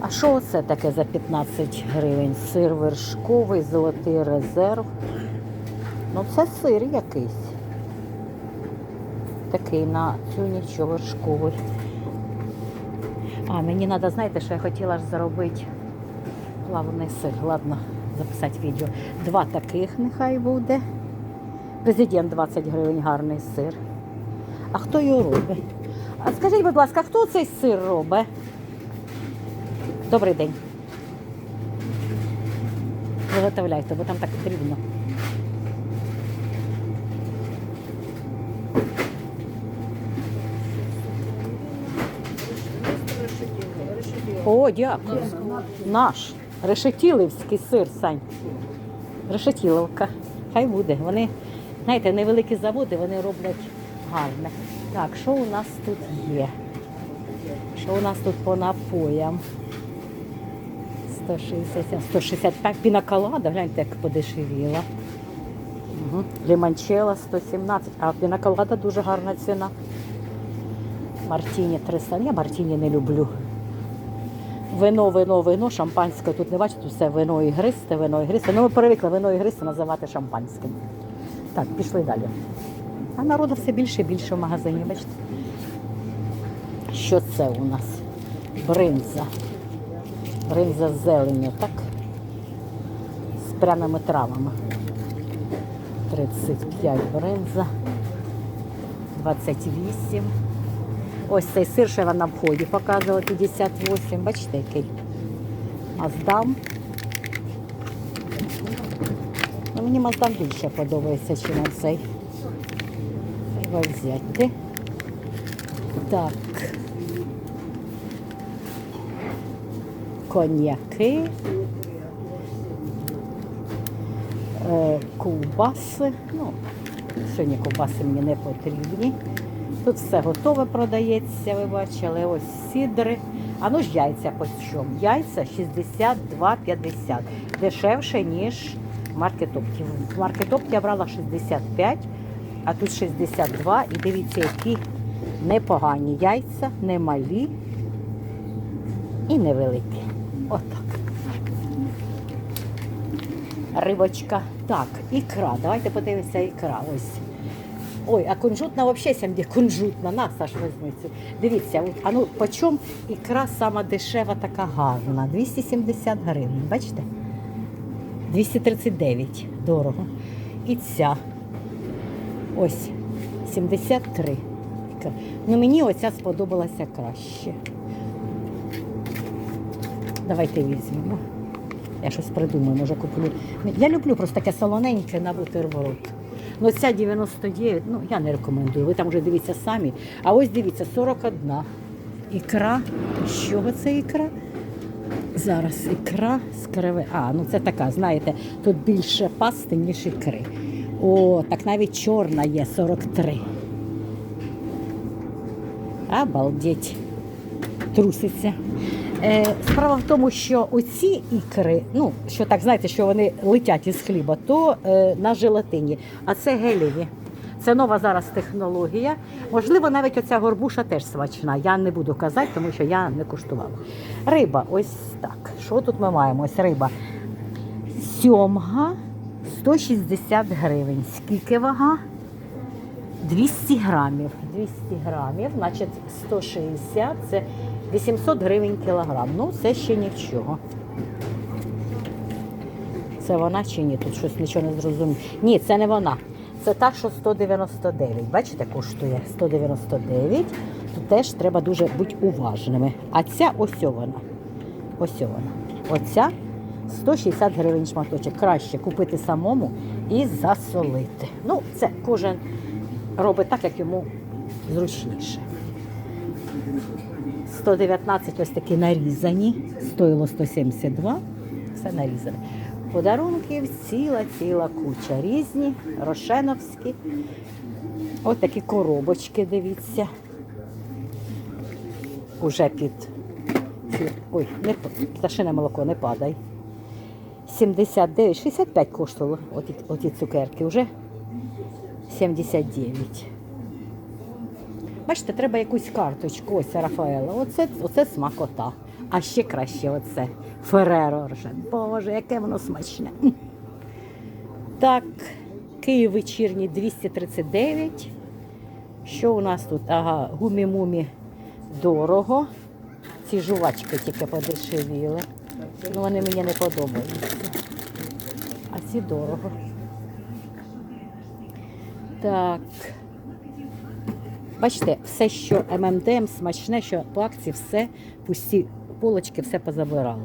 А що це таке за 15 гривень? Сир вершковий, золотий резерв. Ну це сир якийсь. Такий на цю нічого вершковий. А, мені треба, знаєте, що я хотіла ж зробити плавний сир. Ладно, записати відео. Два таких нехай буде. Президент 20 гривень гарний сир. А хто його робить? А скажіть, будь ласка, хто цей сир робить? Добрий день. Виготовляйте, бо там так потрібно. О, дякую. Наш решетілівський сир, Сань. Решетіловка. Хай буде. Вони, знаєте, невеликі заводи, вони роблять гарне. Так, що у нас тут є? Що у нас тут по напоям? 160, 165 пінаколада, гляньте, як подешевіла. Угу. Ліманчела 117, а пінаколада дуже гарна ціна. Мартіні 300. Я Мартіні не люблю. Вино, вино, вино, шампанське. Тут не бачите, все вино і гристе, вино і гристе. Ну, ми привикли вино і гристе називати шампанським. Так, пішли далі. А народу все більше і більше в магазині, бачите. Що це у нас? Бринза. Бринза з зеленю, так? З пряними травами. 35 бринза. 28. Ось цей сир, що я на вході показувала, 58. Бачите, який? Маздам. Ну, мені Маздам більше подобається, ніж цей. Треба взяти. Так. Коньяки. Е, ковбаси. Ну, сьогодні ковбаси мені не потрібні. Тут все готове продається, ви бачили. Ось сідри. А ну ж яйця по чому? Яйця 62,50. Дешевше, ніж в маркетопті. В маркетопті я брала 65, а тут 62. І дивіться, які непогані яйця, не малі і невеликі. Отак. Рибочка. Так, ікра. Давайте подивимося ікра. Ось. Ой, а кунжутна взагалі де кунжутна. На, Саш, візьми цю. Дивіться, от, а ну по чому ікра сама дешева, така гарна? 270 гривень, бачите? 239 дорого. І ця ось 73. Ну мені оця сподобалася краще. Давайте візьмемо. Я щось придумаю, може куплю. Я люблю просто таке солоненьке на бутерброд. Ну ця 99, ну я не рекомендую. Ви там вже дивіться самі. А ось дивіться, 41. Ікра. З чого це ікра? Зараз ікра з креви. А, ну це така, знаєте, тут більше пасти, ніж ікри. О, так навіть чорна є 43. Обалдеть. Труситься. Е, справа в тому, що оці ікри, ну, що так знаєте, що вони летять із хліба, то е, на желатині. А це гелеві. Це нова зараз технологія. Можливо, навіть оця горбуша теж смачна. Я не буду казати, тому що я не куштувала. Риба, ось так. Що тут ми маємо? Ось риба. Сьомга 160 гривень. Скільки вага? 200 грамів. 200 грамів, значить 160 це 800 гривень кілограм. Ну, це ще нічого. Це вона чи ні? Тут щось нічого не зрозуміло. Ні, це не вона. Це та, що 199. Бачите, коштує 199. Тут теж треба дуже бути уважними. А ця ось вона. Ось вона. Оця 160 гривень шматочок. Краще купити самому і засолити. Ну, це кожен робить так, як йому зручніше. 119 ось такі нарізані, стоїло 172, все нарізане. Подарунків ціла-ціла куча. Різні, рошеновські. Ось такі коробочки, дивіться. Уже під. Ой, не пташине молоко, не падай. 79, 65 коштувало оті, оті цукерки, вже 79. Бачите, треба якусь карточку. Ось Рафаела. Оце, оце смакота. А ще краще оце. Фереро ржан. Боже, яке воно смачне. Так, Київ вечірній 239. Що у нас тут? Ага, гумі-мумі дорого. Ці жувачки тільки подешевіли. Ну, вони мені не подобаються. А ці дорого. Так. Бачите, все, що ММДМ, смачне, що по акції, все, пусті полочки, все позабирали.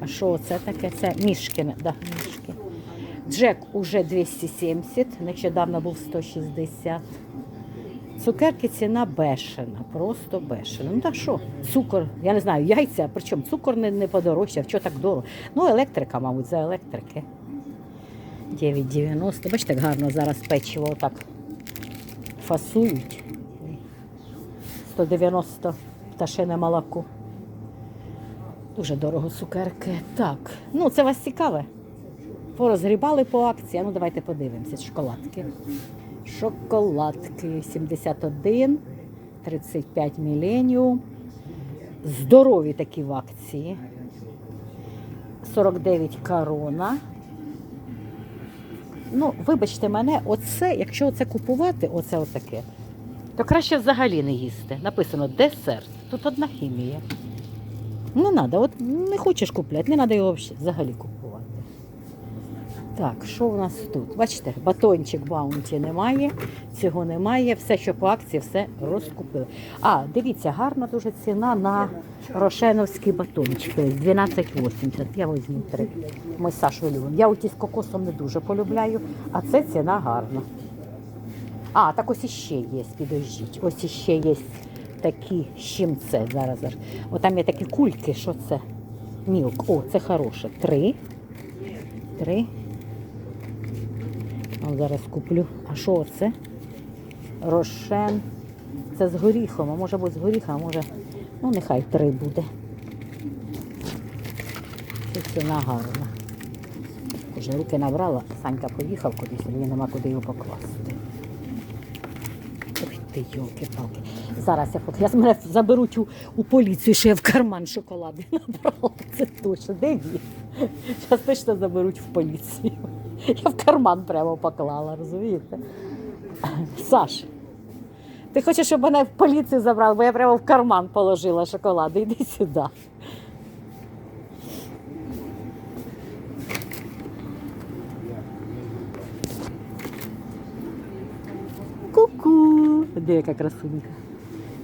А що це таке? Це мішки. Да, мішки. Джек уже 270, нещодавно був 160. Цукерки ціна бешена, просто бешена. Ну так що, цукор, я не знаю, яйця, причому цукор не, не подорожчав, що так дорого. Ну, електрика, мабуть, за електрики. 9,90. Бачите, як гарно зараз печиво отак фасують. 190 пташине молоко. Дуже дорого цукерки. Так, ну це вас цікаве. Порозгрібали по акції. Ну давайте подивимося. Шоколадки. Шоколадки 71, 35 міленіум. Здорові такі в акції. 49 корона. Ну, вибачте мене, оце, якщо це купувати, оце отаке, то краще взагалі не їсти. Написано десерт. Тут одна хімія. Не треба, от не хочеш купляти, не треба його взагалі- купувати. Так, що у нас тут? Бачите, батончик баунті немає, цього немає. Все, що по акції, все розкупили. А, дивіться, гарна дуже ціна на рошеновські батончики. 12,80. Я візьму три. Ми з Сашою любимо. Я оті з кокосом не дуже полюбляю, а це ціна гарна. А, так ось іще є, підождіть. Ось іще є такі, з чим це зараз. О, там є такі кульки, що це? Мілк. О, це хороше. Три. Три. О, зараз куплю. А що це? Рошен. Це з горіхом, а може бути з горіхом, а може. Ну, нехай три буде. Це ціна гарна. Вже руки набрала, Санька поїхав кудись, мені нема куди його покласти. Ти, йолки-палки. Зараз я поки. Я мене заберуть у, у поліцію, що я в карман шоколади набрала. Це точно. Де він? Зараз точно заберуть в поліцію. Я в карман прямо поклала, розумієте? Саш, ти хочеш, щоб мене в поліцію забрали, бо я прямо в карман положила шоколади. Іди сюди. Де яка красунька.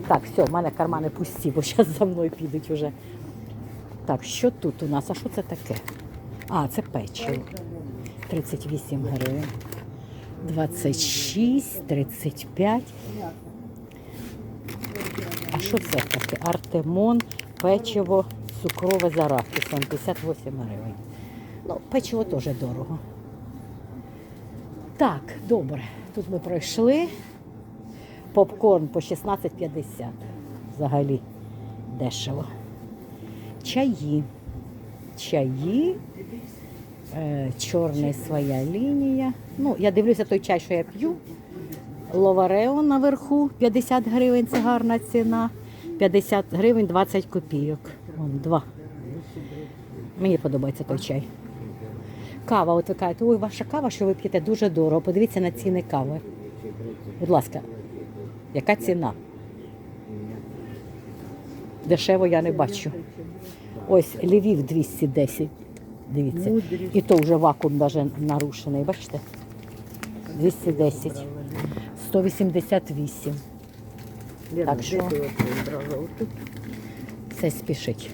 Так, все, в мене кармани пусті, бо зараз за мною підуть уже. Так, що тут у нас? А що це таке? А, це печиво. 38 гривень. 26, 35. А що це таке? Артемон, печиво, цукрове з арахісом, 58 гривень. Ну, печиво теж дорого. Так, добре. Тут ми пройшли. Попкорн по 16,50. Взагалі дешево. Чаї. Чаї. Е, чорний своя лінія. Ну, я дивлюся той чай, що я п'ю. Ловарео наверху 50 гривень, це гарна ціна. 50 гривень 20 копійок. Вон, два. Мені подобається той чай. Кава, от ви кажете, ой, ваша кава, що ви п'єте, дуже дорого. Подивіться на ціни кави. Будь ласка, яка ціна? Дешево я не бачу. Ось Львів 210. Дивіться. І то вже вакуум навіть нарушений. Бачите? 210. 188. Так що це спішить.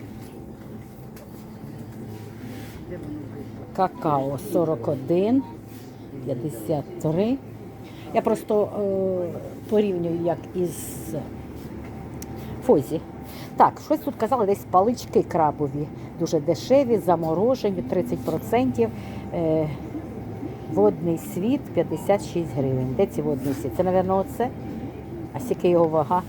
Какао 41, 53. Я просто е, порівнюю як із Фозі. Так, щось тут казали, десь палички крабові, дуже дешеві, заморожені, 30%. Е, водний світ 56 гривень. Де ці водний світ? Це, мабуть, оце. А скільки його вага?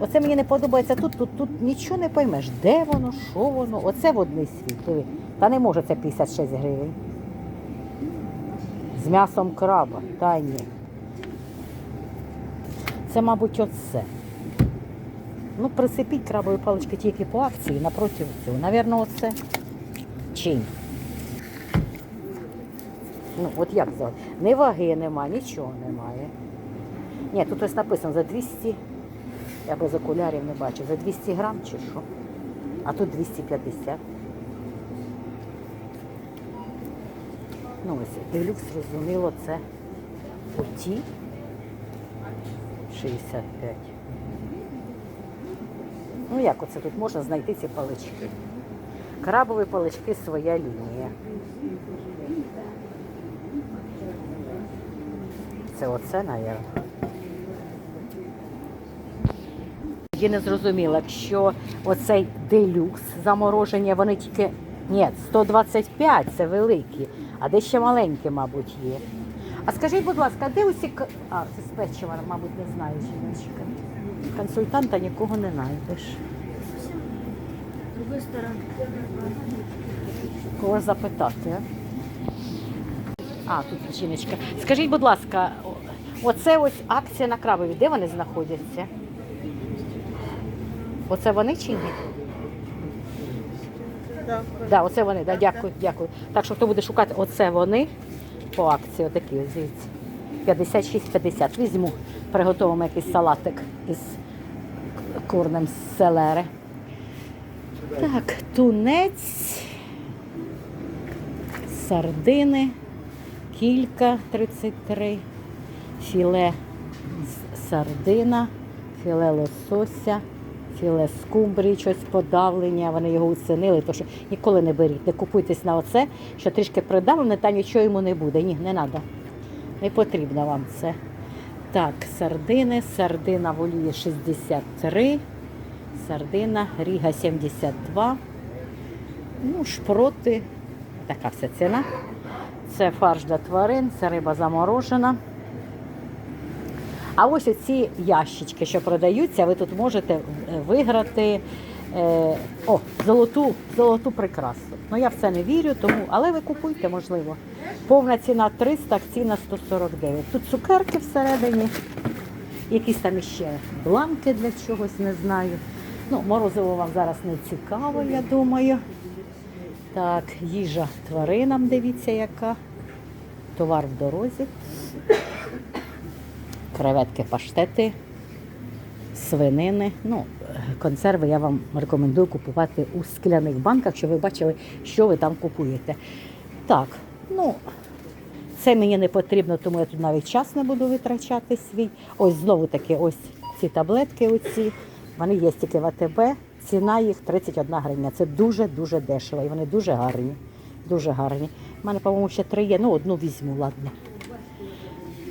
Оце мені не подобається тут, тут, тут нічого не поймеш. Де воно, що воно? Оце водний світ. Та не може це 56 гривень. З м'ясом краба. Та ні. Це, мабуть, оце. Ну, присипіть крабові палички тільки по акції напроти цього. Навірно, оце. Чим? Ну, от як за. Ні ваги нема, нічого немає. Ні, тут ось написано за 200. Я без окулярів не бачу. За 200 грам чи що? А тут 250. Ну ось, делюкс, зрозуміло, це оті 65. Ну як оце тут можна знайти ці палички? Крабові палички своя лінія. Це оце, мабуть. Я не зрозуміла, якщо оцей делюкс замороження, вони тільки. Ні, 125 це великі, а де ще маленькі, мабуть, є. А скажіть, будь ласка, де усі. к- А, це з печива, мабуть, не знаю жіночка. Консультанта нікого не знайдеш. Кого запитати? А, а тут жіночка. Скажіть, будь ласка, о- оце ось акція на крабові, де вони знаходяться? Оце вони чи ні? Да, оце вони, да, дякую, дякую. Так що хто буде шукати, оце вони по акції, отакі, ось дивіться. 56,50. Візьму, приготуємо якийсь салатик із курним з селери. Так, тунець, сардини, кілька 33, філе сардина, філе лосося, філе скумбрії, щось подавлення, вони його оцінили, то що ніколи не беріть, не купуйтесь на оце, що трішки придавлене, та нічого йому не буде. Ні, не треба. Не потрібно вам це. Так, сардини, сардина в олії 63, сардина, ріга 72. Ну, шпроти, така вся ціна. Це фарш для тварин, це риба заморожена. А ось оці ящички, що продаються, ви тут можете е, виграти е, о, золоту, золоту прикрасу. Ну я в це не вірю, тому, але ви купуйте, можливо. Повна ціна 300, акційна 149. Тут цукерки всередині, якісь там іще бланки для чогось, не знаю. Ну, морозиво вам зараз не цікаво, я думаю. Так, їжа тваринам, дивіться, яка. Товар в дорозі. Креветки, паштети, свинини. Ну, консерви я вам рекомендую купувати у скляних банках, щоб ви бачили, що ви там купуєте. Так, ну, це мені не потрібно, тому я тут навіть час не буду витрачати свій. Ось знову таки, ось ці таблетки, оці, вони є тільки в АТБ. Ціна їх 31 гривня. Це дуже-дуже дешево. І вони дуже гарні. Дуже гарні. У мене, по-моєму, ще три є. Ну, одну візьму, ладно.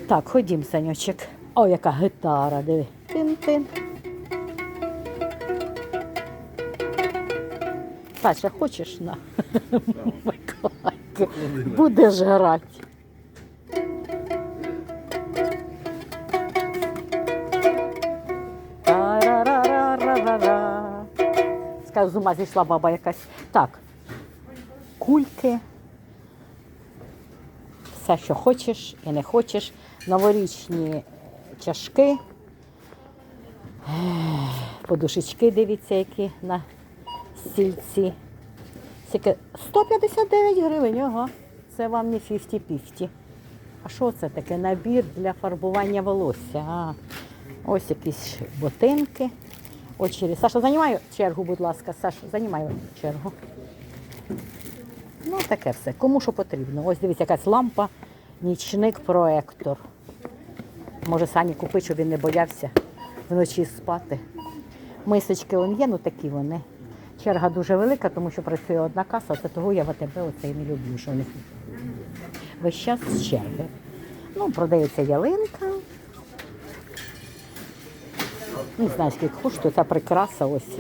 Так, ходім, Санючок. О, яка гитара, диви. Тин-тин. Саша, хочеш на? Миколайко. Будеш грати. Скажу, з ума зійшла баба якась. Так. Кульки. Все, що хочеш і не хочеш. Новорічні чашки. Подушечки, дивіться, які на стільці. Скільки? 159 гривень, ага. Це вам не 50-50. А що це таке? Набір для фарбування волосся. А, ось якісь ботинки. Очері. Саша, займаю чергу, будь ласка. Саша, займаю чергу. Ну, таке все. Кому що потрібно. Ось дивіться, якась лампа, нічник, проектор. Може, Сані купити, щоб він не боявся вночі спати. Мисочки вон є, ну такі вони. Черга дуже велика, тому що працює одна каса, це того я в АТБ оце і не люблю, що них весь час з черги. Ну, продається ялинка. Не знаю, скільки коштує ця прикраса ось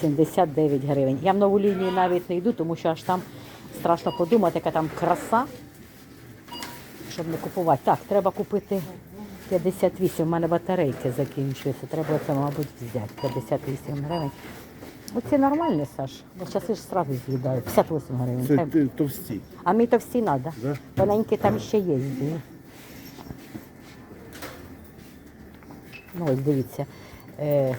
79 гривень. Я в нову лінію навіть не йду, тому що аж там страшно подумати, яка там краса, щоб не купувати. Так, треба купити 58. У мене батарейки закінчуються. Треба це, мабуть, взяти. 58 гривень. Оці нормальні, Саш, бо часи ж одразу з'їдаю. 58 гривень. Це ти- товсті. А мені то всі треба. Да? Тоненькі там ще є. Ну, ось дивіться. Е,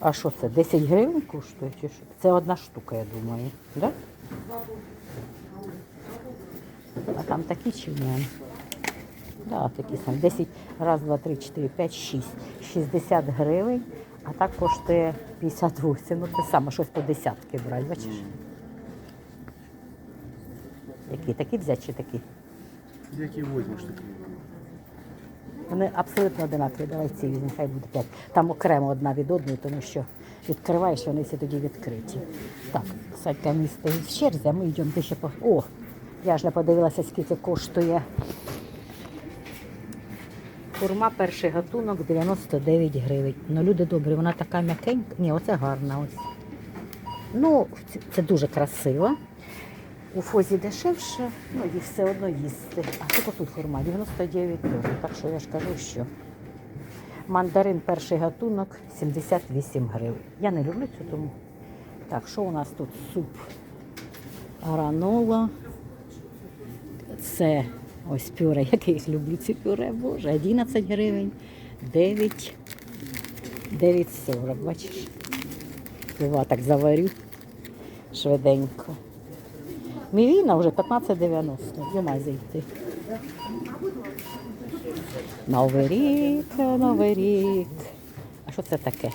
А що це? 10 гривень коштує? Чи що? Це одна штука, я думаю. Да? А там такі чи ні? Да, такі самі. 10, раз, два, три, чотири, п'ять, шість. 60 гривень, а так коштує 58. Ну те саме, щось по десятки брати, бачиш? Які? Такі взяти чи такі? Які возьмеш такі? Вони абсолютно одинакові. Давай ці візьмемо, хай буде 5. Там окремо одна від одної, тому що відкриваєш, вони всі тоді відкриті. Так, Садька мій стоїть в черзі, а ми йдемо де ще по. О! Я ж не подивилася, скільки коштує. Курма перший гатунок 99 гривень. Ну, люди добрі, вона така м'якенька. Ні, оце гарна ось. Ну, це- дуже красиво. У фозі дешевше, ну їх все одно їсти. А скільки тут хурма? 99 теж. Так що я ж кажу, що мандарин перший гатунок 78 гривень. Я не люблю цю тому. Так, що у нас тут? Суп гранола. Це ось пюре, як я їх люблю, ці пюре, боже, 11 гривень, 9, 9,40, бачиш? Пива так заварю швиденько. Мівіна вже 15,90. Нема зайти. Новий рік, новий рік. А що це таке?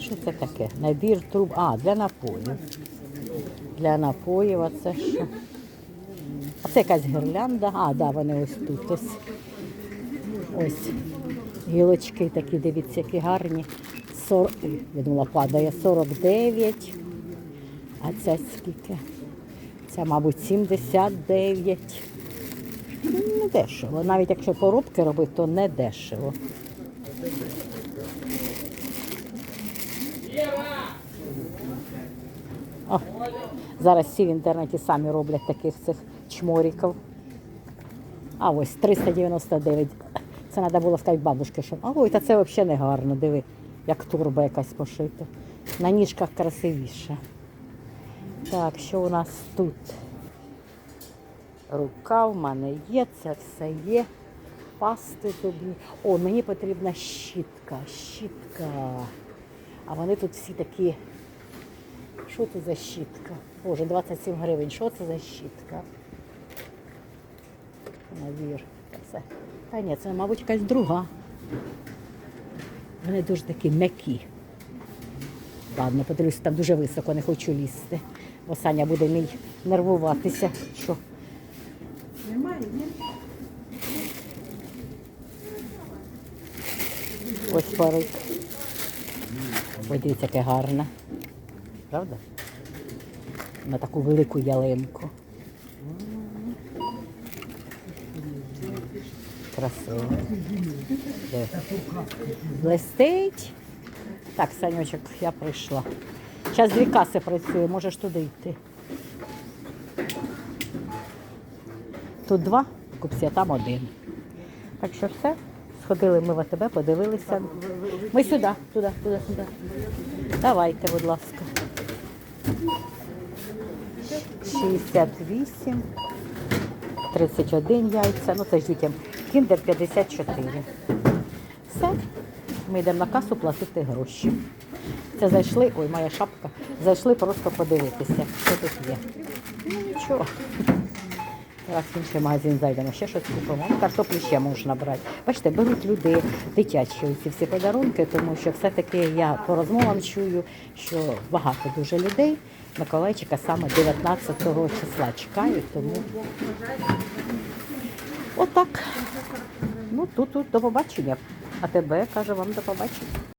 Що це таке? Набір труб. А, для напоїв. Для напоїв, а це що? Це якась гірлянда. А, да, вони ось тут. Ось, ось гілочки такі, дивіться, які гарні. 40, я думала, падає 49. А це скільки? Це, мабуть, 79. Ну, Не дешево. Навіть якщо поробки робити, то не дешево. О, зараз всі в інтернеті самі роблять таких цих чморіків. А ось 399. Це треба було сказати бабушці, що а ой, та це взагалі не гарно, диви, як турба якась пошита. На ніжках красивіше. Так, що у нас тут? Рука в мене є, це все є. Пасти тобі. О, мені потрібна щітка. Щітка. А вони тут всі такі. Що це за щітка? Боже, 27 гривень. Що це за щітка? Навір. Це. Та ні, це, мабуть, якась друга. Вони дуже такі м'які. Ладно, подивлюся, там дуже високо, не хочу лізти. Бо Саня буде мій нервуватися. Що? Ось парик. Ой, дивіться, яке гарне. Правда? На таку велику ялинку. Красиво. Блестить. Так, Санючок, я прийшла. Зараз дві каси працює, можеш туди йти. Тут два купці, а там один. Так що все. Сходили ми в АТБ, подивилися. Ми сюди, туди, туди, туди. Давайте, будь ласка. 68, 31 яйця, ну це ж дітям. Кіндер 54. Все. Ми йдемо на касу платити гроші. Це зайшли, ой, моя шапка, зайшли просто подивитися, що тут є. Ну нічого. Зараз в інший магазин зайдемо, ще щось купимо. Картоплі ще можна брати. Бачите, беруть люди дитячі ці всі подарунки, тому що все-таки я по розмовам чую, що багато дуже людей Миколайчика саме 19 числа чекають, тому отак. Ну тут, тут до побачення. А тебе каже вам до побачення.